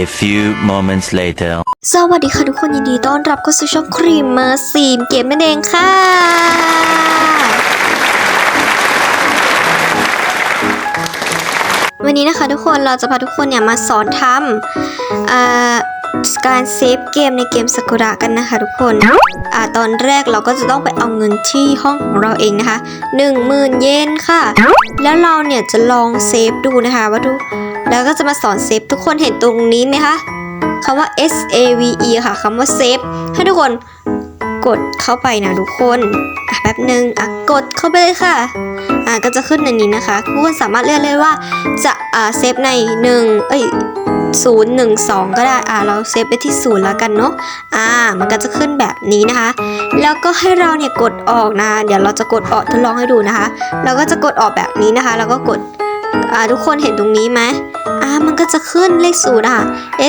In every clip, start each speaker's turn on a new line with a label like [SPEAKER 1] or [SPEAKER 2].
[SPEAKER 1] A few moments later.
[SPEAKER 2] สวัสดีค่ะทุกคนยินดีต้อนรับเข้าสู่ช่องครีมเมอร์ซีมเกมนั่นเองค่ะ วันนี้นะคะทุกคนเราจะพาทุกคนเนี่ยมาสอนทำอ่าการเซฟเกมในเกมสกุระกันนะคะทุกคนอตอนแรกเราก็จะต้องไปเอาเงินที่ห้องของเราเองนะคะ 10,000 เยนค่ะ แล้วเราเนี่ยจะลองเซฟดูนะคะว่าทุก แล้วก็จะมาสอนเซฟทุกคนเห็นตรงนี้ไหมคะคำว่า S A V E ค่ะคำว่า save ให้ทุกคนกดเข้าไปนะทุกคนอะแป๊บหนึ่งอะกดเข้าไปเลยค่ะอะก็จะขึ้นในนี้นะคะทุกคนสามารถเลือกเลยว่าจะอ่าเซฟใน1เอ้ยศูนย์หนึ่งสองก็ได้ อ่า เราเซฟไปที่ศูนย์แล้วกันเนาะ อ่า มันก็จะขึ้นแบบนี้นะคะ แล้วก็ให้เราเนี่ยกดออกนะ เดี๋ยวเราจะกดออกทดลองให้ดูนะคะ เราก็จะกดออกแบบนี้นะคะ แล้วก็กด ทุกคนเห็นตรงนี้ไหมอ่ามันก็จะขึ้นเลขศูนย์นะคะ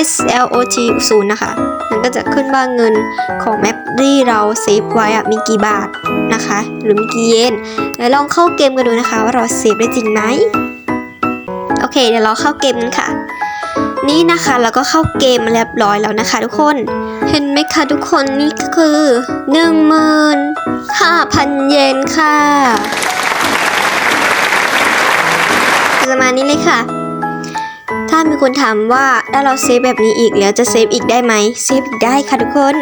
[SPEAKER 2] S L O T ศูนย์นะคะ มันก็จะขึ้นว่าเงินของแมปที่เราเซฟไว้อะมีกี่บาทนะคะ หรือมีกี่เยนแล้วลองเข้าเกมกันดูนะคะว่าเราเซฟได้จริงไหมโอเคเดี๋ยวเราเข้าเกมกันค่ะ นี่นะคะเราก็เข้าเกมมาเรียบร้อยแล้วนะคะ ทุกคนเห็นไหมคะทุกคนนี่ก็คือ1 5 0 0 0เยนค่ะ นี้เลยค่ะ ถ้ามีคนถามว่าถ้าเราเซฟแบบนี้อีกแล้วจะเซฟอีกได้ไหมเซฟอีกได้ค่ะทุกคน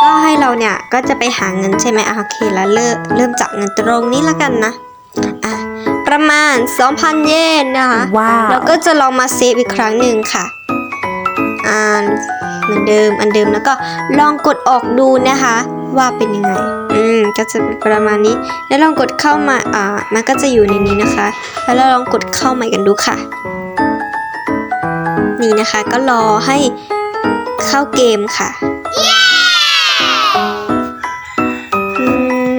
[SPEAKER 2] ก็ให้เราเนี่ยก็จะไปหาเงินใช่ไหมอะโอเคแล้วเริ่มเริ่มจากเงินตรงนี้แล้วกันนะอะประมาณ 2,000 เยนนะคะ
[SPEAKER 3] ว้าว
[SPEAKER 2] แล้วก็จะลองมาเซฟอีกครั้งหนึ่งค่ะอ่าเหมือนเดิมอันเดิมแล้วก็ลองกดออกดูนะคะ ว่าเป็นยังไง อืม ก็จะเป็นประมาณนี้ แล้วลองกดเข้ามา อ่า มันก็จะอยู่ในนี้นะคะ แล้วเราลองกดเข้าใหม่กันดูค่ะ นี่นะคะ ก็รอให้เข้าเกมค่ะ อื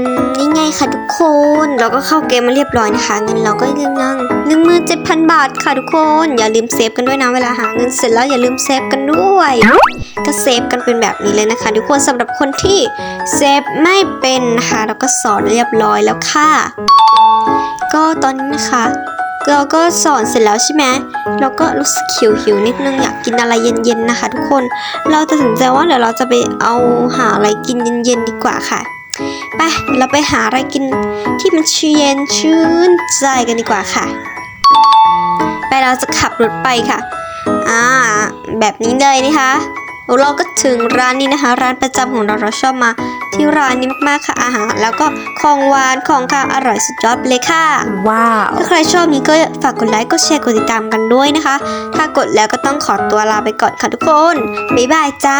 [SPEAKER 2] ม นี่ไงค่ะทุกคน เราก็เข้าเกมมาเรียบร้อยนะคะ เงินเราก็ยังนั่งหนึ่งหมื่นเจ็ดพันบาทค่ะทุกคน อย่าลืมเซฟกันด้วยนะ เวลาหาเงินเสร็จแล้วอย่าลืมเซฟกันด้วย ก็เซฟกันเป็นแบบนี้เลยนะคะ ทุกคนสำหรับคนที่เซฟไม่เป็นนะคะเราก็สอนเรียบร้อยแล้วค่ะ ก็ตอนนี้นะคะเราก็สอนเสร็จแล้วใช่ไหมเราก็รู้สึกหิวหิวนิดนึงอยากกินอะไรเย็นๆนะคะ ทุกคนเราตัดสินใจว่าเดี๋ยวเราจะไปเอาหาอะไรกินเย็นๆดีกว่าค่ะไปเราไปหาอะไรกินที่มันเย็นชื่นใจกันดีกว่าค่ะ ไปเราจะขับรถไปค่ะ อ่า แบบนี้เลยนะคะ เราก็ถึงร้านนี้นะคะ ร้านประจำของเราเราชอบมา ที่ร้านนี้มากๆค่ะอาหาร แล้วก็ของหวานของข้าวอร่อยสุดยอดไปเลยค่ะ
[SPEAKER 3] ว้าว
[SPEAKER 2] ถ้าใครชอบนี้ก็ฝากกดไลค์กดแชร์กดติดตามกันด้วยนะคะ ถ้ากดแล้วก็ต้องขอตัวลาไปก่อนค่ะทุกคนบ๊ายบายจ้า